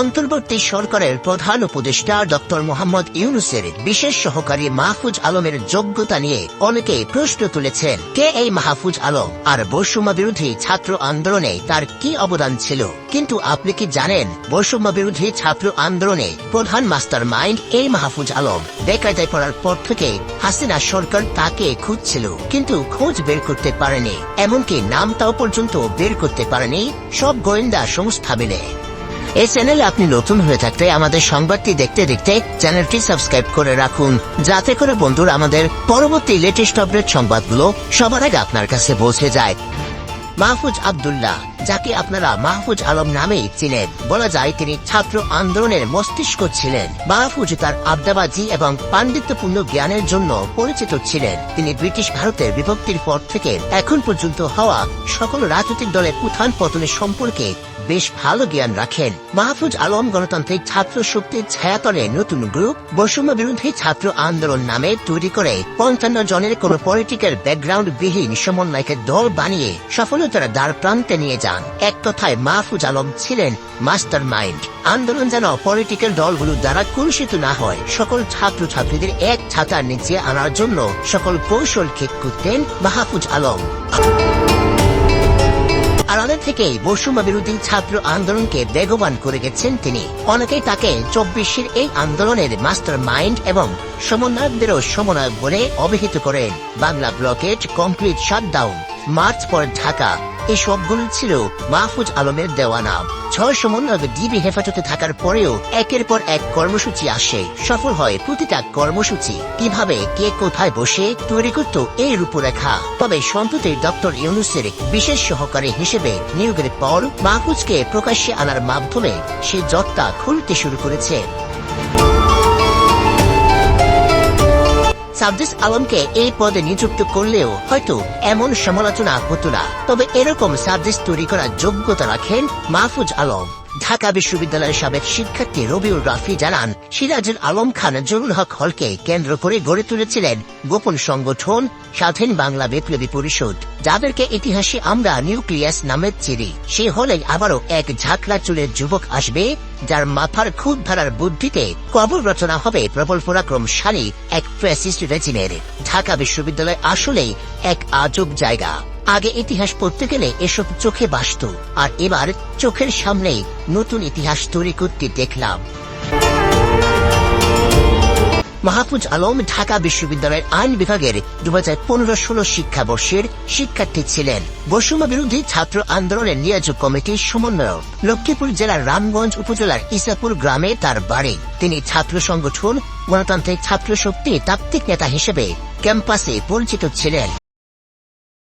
অন্তর্বর্তী সরকারের প্রধান উপদেষ্টা ডক্টর মোহাম্মদ ইউনুসের বিশেষ সহকারী মাহফুজ আলমের যোগ্যতা নিয়ে অনেকে প্রশ্ন তুলেছেন, কে এই মাহফুজ আলম? আর বৈষম্য বিরোধী ছাত্র আন্দোলনে তার কি অবদান ছিল? কিন্তু আপনি কি জানেন, বৈষম্য বিরোধী ছাত্র আন্দোলনে প্রধান মাস্টার মাইন্ড এই মাহফুজ আলম? বেকায়দায় পড়ার পর থেকে হাসিনা সরকার তাকে খুঁজছিল, কিন্তু খোঁজ বের করতে পারেনি। এমনকি নামটাও পর্যন্ত বের করতে পারেনি। সব গোয়েন্দা সংস্থা মিলে। এই চ্যানেলে আপনি নতুন হয়ে থাকতে আমাদের সংবাদটি দেখতে দেখতে চ্যানেলটি সাবস্ক্রাইব করে রাখুন। যাতে করে বন্ধুরা আমাদের পরবর্তী লেটেস্ট আপডেট সংবাদগুলো সবার আগে আপনার কাছে পৌঁছে যায়। মাহফুজ আবদুল্লাহ যাকে আপনারা মাহফুজ আলম নামেই চিনেন। বলা যায়, তিনি ছাত্র আন্দোলনের মস্তিষ্ক ছিলেন। মাহফুজ তার আড্ডাবাজি এবং পাণ্ডিত্যপূর্ণ জ্ঞানের জন্য পরিচিত ছিলেন। তিনি ব্রিটিশ ভারতের বিভক্তির পর থেকে এখন পর্যন্ত হওয়া সকল রাজনৈতিক দলের উত্থান পতনের সম্পর্কে বেশ ভালো জ্ঞান রাখেন। মাহফুজ আলম গণতান্ত্রিক ছাত্র শক্তির ছায়াতলে নতুন গ্রুপ বৈষম্য বিরোধী ছাত্র আন্দোলন নামে তৈরি করে পঞ্চান্ন জনের কোন পলিটিক্যাল ব্যাকগ্রাউন্ড বিহীন সমন্বয়কে দল বানিয়ে সফলতার দ্বার প্রান্তে নিয়ে যান। এক কথায় মাহফুজ আলম ছিলেন মাস্টার মাইন্ড আন্দোলন যেন পলিটিক্যাল দলগুলোর দ্বারা কলুষিত না হয়, সকল ছাত্র ছাত্রীদের এক ছাতার নিচে আনার জন্য সকল কৌশল ঠিক করতেন মাহফুজ আলম। আলাদা থেকেই বৈষম্য বিরোধী ছাত্র আন্দোলনকে বেগবান করে গেছেন তিনি। অনেকেই তাকে চব্বিশের এই আন্দোলনের মাস্টার মাইন্ড এবং সমন্বয়কদেরও সমন্বয়ক বলে অভিহিত করেন। Bangla blockade complete shutdown, march পর ঢাকা। ছিল মাহফুজ আলমের দেওয়া নাম। ছয় সমন্বয়ক ডিবি হেফাজতে থাকার পরেও একের পর এক কর্মসূচি আসে। সফল হয় প্রতিটা কর্মসূচি। কীভাবে, কে কোথায় বসে, তৈরি করত এই রূপরেখা। তবে সম্প্রতি ডক্টর ইউনুসের বিশেষ সহকারী হিসেবে নিয়োগের পর মাহফুজকে প্রকাশ্যে আনার মাধ্যমে সে জটটা খুলতে শুরু করেছে। সাবদিস আলমকে এই পদে নিযুক্ত করলেও হয়তো এমন সমালোচনা হতো না। তবে এরকম সাবজেক্ট তৈরি করার যোগ্যতা রাখেন মাহফুজ আলম। ঢাকা বিশ্ববিদ্যালয়ের সাবেক শিক্ষার্থী রবিউল রাফি জানান, সিরাজুল আলম খান, জরুল হক হলকে কেন্দ্র করে গড়ে তুলেছিলেন গোপন সংগঠন স্বাধীন বাংলা বিপ্লবী পরিষদ, যাদেরকে ইতিহাসে আমরা নিউক্লিয়াস নামে চিনি। সে হলে আবারও এক ঝাঁকড়া চুলের যুবক আসবে, যার মাথার খুদ ধারার বুদ্ধিতে কবর রচনা হবে প্রবল পরাক্রমশালী এক ফ্যাসিস্ট রেজিমের। ঢাকা বিশ্ববিদ্যালয় আসলেই এক আজব জায়গা। আগে ইতিহাস পড়তে গেলে এসব চোখে বাসত আর এবার চোখের সামনেই নতুন ইতিহাস তৈরি করতে দেখলাম। মাহফুজ আলম ঢাকা বিশ্ববিদ্যালয়ের আইন বিভাগের দু হাজার পনেরো ষোলো শিক্ষাবর্ষের শিক্ষার্থী ছিলেন। বৈষম্য বিরোধী ছাত্র আন্দোলনের নিয়োজক কমিটির সমন্বয়ক। লক্ষ্মীপুর জেলার রামগঞ্জ উপজেলার ইসাপুর গ্রামে তার বাড়ি। তিনি ছাত্র সংগঠন, গণতান্ত্রিক ছাত্র শক্তি তাত্ত্বিক নেতা হিসেবে ক্যাম্পাসে পরিচিত ছিলেন।